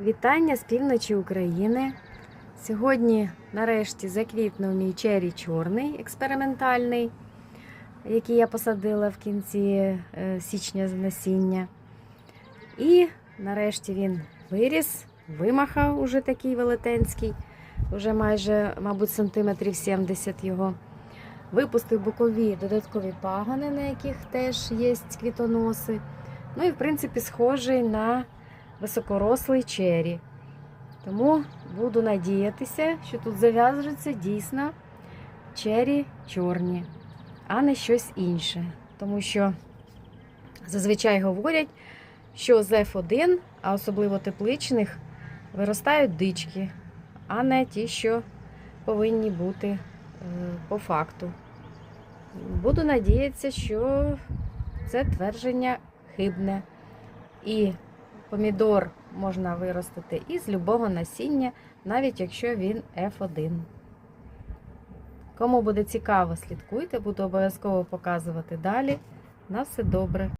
Вітання з півночі України. Сьогодні, нарешті, заквітнув мій чері чорний експериментальний, який я посадила в кінці е, січня з насіння. І нарешті він виріс, вимахав уже такий велетенський, уже майже, мабуть, сантиметрів 70 його. Випустив бокові додаткові пагони, на яких теж є квітоноси. Ну і, в принципі, схожий на високорослий чері. Тому буду надіятися, що тут зав'яжуться дійсно чері чорні, а не щось інше. Тому що зазвичай говорять, що з F1, а особливо тепличних, виростають дички, а не ті, що повинні бути е, по факту. Буду надіятися, що це твердження хибне. І помідор можна виростити із любого насіння, навіть якщо він F1. Кому буде цікаво, слідкуйте, буду обов'язково показувати далі. На все добре.